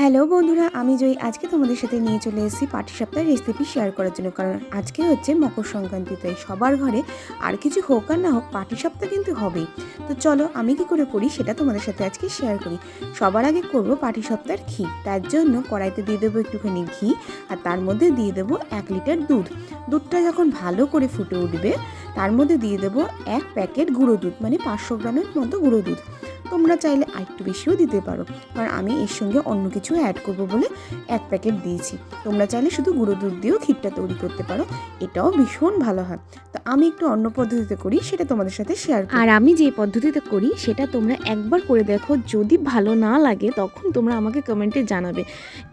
Hello বন্ধুরা, আমি জয়ী। আজকে তোমাদের সাথে নিয়ে চলে এসেছি পাটি সপ্তাহের রেসিপি শেয়ার করার জন্য, কারণ আজকে হচ্ছে মকর সংক্রান্তি, তাই সবার ঘরে আর কিছু হোক আর না হোক পাটি সপ্তাহ কিন্তু হবেই। তো চলো, আমি কি করে করি সেটা তোমাদের সাথে আজকে শেয়ার করি। সবার আগে করব পাটি সপ্তাহের ঘি, তার জন্য কড়াইতে দিয়ে দেবো একটুখানি ঘি, আর তার মধ্যে দিয়ে দেবো এক লিটার দুধ। দুধটা যখন ভালো করে ফুটে উঠবে, তার মধ্যে দিয়ে দেবো এক প্যাকেট গুঁড়ো দুধ মানে পাঁচশো গ্রামের মতো গুঁড়ো দুধ। তোমরা চাইলে আরেকটু বেশিও দিতে পারো। কারণ আমি এর সঙ্গে অন্য কিছু অ্যাড করব বলে এক প্যাকেট দিয়েছি। তোমরা চাইলে শুধু গুঁড়ো দুধ দিয়েও ক্ষীরটা তৈরি করতে পারো। এটাও ভীষণ ভালো হয়। তো আমি একটু অন্য পদ্ধতিতে করি, সেটা তোমাদের সাথে শেয়ার আর আমি যে পদ্ধতিতে করি, সেটা তোমরা একবার করে দেখো। যদি ভালো না লাগে, তখন তোমরা আমাকে কমেন্টে জানাবে।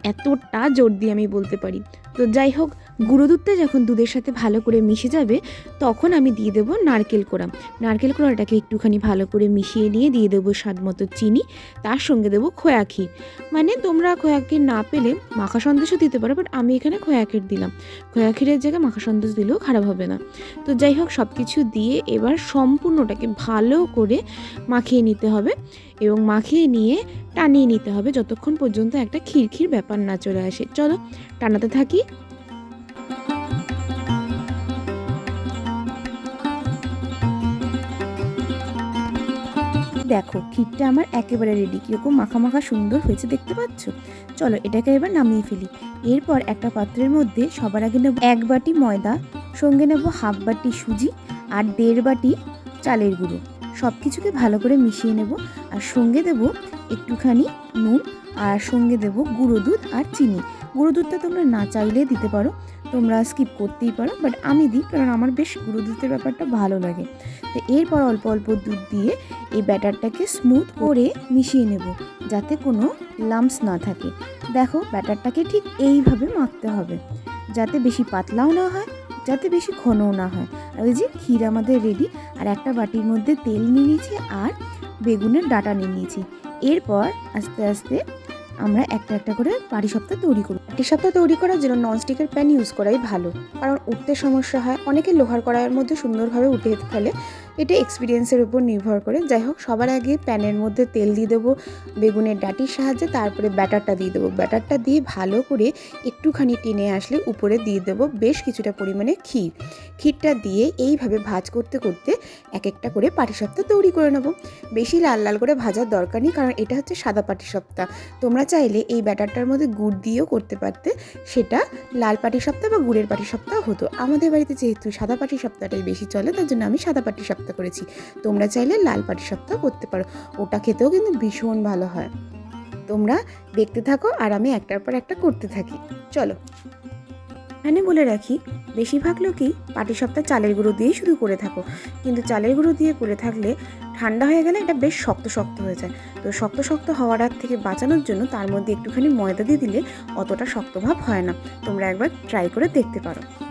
এতটা জোর দিয়ে আমি বলতে পারি। তো যাই হোক গুঁড়ো দুধটা যখন দুধের সাথে ভালো করে মিশে যাবে, তখন আমি দিয়ে দেবো নারকেল কোড়া। নারকেল কোড়াটাকে একটুখানি ভালো করে মিশিয়ে নিয়ে দিয়ে দেবো স্বাদ মতো চিনি, তার সঙ্গে দেবো খোয়া ক্ষীর। মানে তোমরা খোয়া ক্ষীর না পেলে মাখা সন্দেশও দিতে পারো বাট আমি এখানে খোয়া ক্ষীর দিলাম। খোয়া ক্ষীরের জায়গায় মাখা সন্দেশ দিলেও খারাপ হবে না। তো যাই হোক সব কিছু দিয়ে এবার সম্পূর্ণটাকে ভালো করে মাখিয়ে নিতে হবে। এবং মাখিয়ে নিয়ে টানিয়ে নিতে হবে যতক্ষণ পর্যন্ত একটা খিরখির ব্যাপার না চলে আসে। চলো, টানাতে থাকি। দেখো ক্ষীরটা আমার একেবারে রেডি কীরকম মাখা মাখা সুন্দর হয়েছে, দেখতে পাচ্ছ? চলো, এটাকে এবার নামিয়ে ফেলি। এরপর একটা পাত্রের মধ্যে সবার আগে নেব এক বাটি ময়দা, সঙ্গে নেব হাফ বাটি সুজি আর দেড় বাটি চালের গুঁড়ো। সব কিছুকে ভালো করে মিশিয়ে নেব। আর সঙ্গে দেব একটুখানি নুন আর সঙ্গে দেব গুঁড়ো দুধ আর চিনি। গুঁড়ো দুধটা তোমরা না চাইলে দিতে পারো, তোমরা স্কিপ করতেই পারো বাট আমি দিই কারণ আমার বেশ গুঁড়ো দুধের ব্যাপারটা ভালো লাগে। তো এরপর অল্প অল্প দুধ দিয়ে এই ব্যাটারটাকে স্মুথ করে মিশিয়ে নেব, যাতে কোনো লাম্পস না থাকে। দেখো ব্যাটারটাকে ঠিক এইভাবে মাখতে হবে, যাতে বেশি পাতলাও না হয়, যাতে বেশি ঘনও না হয়। আর ওই যে ক্ষীর আমাদের রেডি আর একটা বাটির মধ্যে তেল নিয়ে নিয়েছি আর বেগুনের ডাটা নিয়ে নিয়েছি। এরপর আস্তে আস্তে আমরা একটা একটা করে পাটি সপ্তাহ তৈরি করি পাটি সপ্তাহ তৈরি করার জন্য ননস্টিকের প্যান ইউজ করাই ভালো। কারণ উঠতে সমস্যা হয়, অনেকে লোহার কড়াইয়ের মধ্যে সুন্দরভাবে উঠে ফেলে এটা এক্সপিরিয়েন্সের উপর নির্ভর করে। যাই হোক সবার আগে প্যানের মধ্যে তেল দিয়ে দেবো, বেগুনের ডাটির সাহায্যে, তারপরে ব্যাটারটা দিয়ে দেবো। ব্যাটারটা দিয়ে ভালো করে একটুখানি টেনে আসলে উপরে দিয়ে দেবো বেশ কিছুটা পরিমাণে ক্ষীর। ক্ষীরটা দিয়ে এইভাবে ভাজ করতে করতে এক একটা করে পাটিসাপ্তা তৈরি করে নেব। বেশি লাল লাল করে ভাজার দরকার নেই, কারণ এটা হচ্ছে সাদা পাটিসাপ্তা তোমরা চাইলে এই ব্যাটারটার মধ্যে গুড় দিয়েও করতে পারতে, সেটা লাল পাটিসাপ্তা বা গুড়ের পাটিসাপ্তা হতো। আমাদের বাড়িতে যেহেতু সাদা পাটিসাপ্তাটাই বেশি চলে, তার জন্য আমি সাদা পাটিসাপ্তা করেছি। তোমরা চাইলে লাল পাটিসাপ্তা করতে পারো। ওটা খেতেও কিন্তু ভীষণ ভালো হয়। তোমরা দেখতে থাকো আর আমি একটার পর একটা করতে থাকি। চলো। এখানে বলে রাখি, বেশিরভাগ লোকই পাটি সপ্তাহ চালের গুঁড়ো দিয়েই শুধু করে থাকো। কিন্তু চালের গুঁড়ো দিয়ে করে থাকলে ঠান্ডা হয়ে গেলে এটা বেশ শক্ত শক্ত হয়ে যায়। তো শক্ত শক্ত হওয়ার হাত থেকে বাঁচানোর জন্য তার মধ্যে একটুখানি ময়দা দিয়ে দিলে অতটা শক্তভাব হয় না। তোমরা একবার ট্রাই করে দেখতে পারো।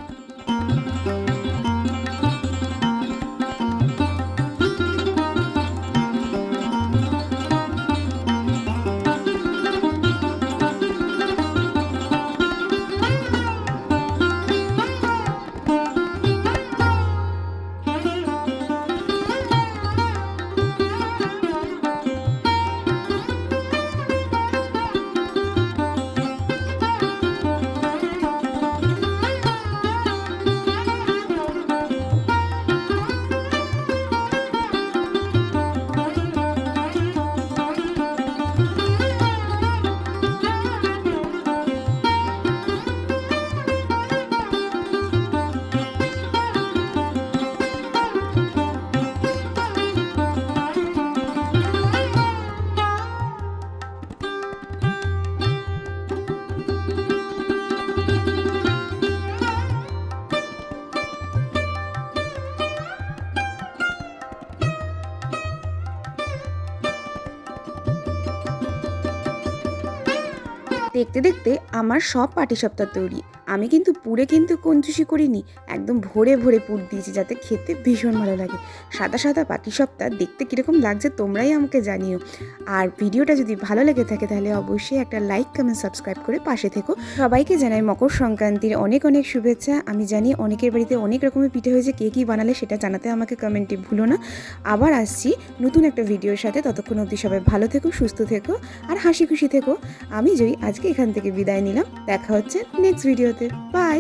দেখতে দেখতে আমার সব পাটি সপ্তাহ তৈরি। আমি কিন্তু পুরে কিন্তু কঞ্জুসি করিনি, একদম ভরে ভরে পুর দিয়েছি যাতে খেতে ভীষণ ভালো লাগে। সাদা সাদা পাটি সপ্তাহ দেখতে কীরকম লাগছে তোমরাই আমাকে জানিও। আর ভিডিওটা যদি ভালো লেগে থাকে তাহলে অবশ্যই একটা লাইক কমেন্ট সাবস্ক্রাইব করে পাশে থেকো। সবাইকে জানাই মকর সংক্রান্তির অনেক অনেক শুভেচ্ছা। আমি জানি অনেকের বাড়িতে অনেক রকমের পিঠে হয়েছে, কে কী বানালে সেটা জানাতে আমাকে কমেন্টে ভুলো না। আবার আসছি নতুন একটা ভিডিওর সাথে, ততক্ষণ অবধি সবাই ভালো থেকো, সুস্থ থেকো, আর হাসি খুশি থেকো। আমি জয়ী, আজকে এখান থেকে বিদায় নিলাম। দেখা হচ্ছে নেক্সট ভিডিওতে বাই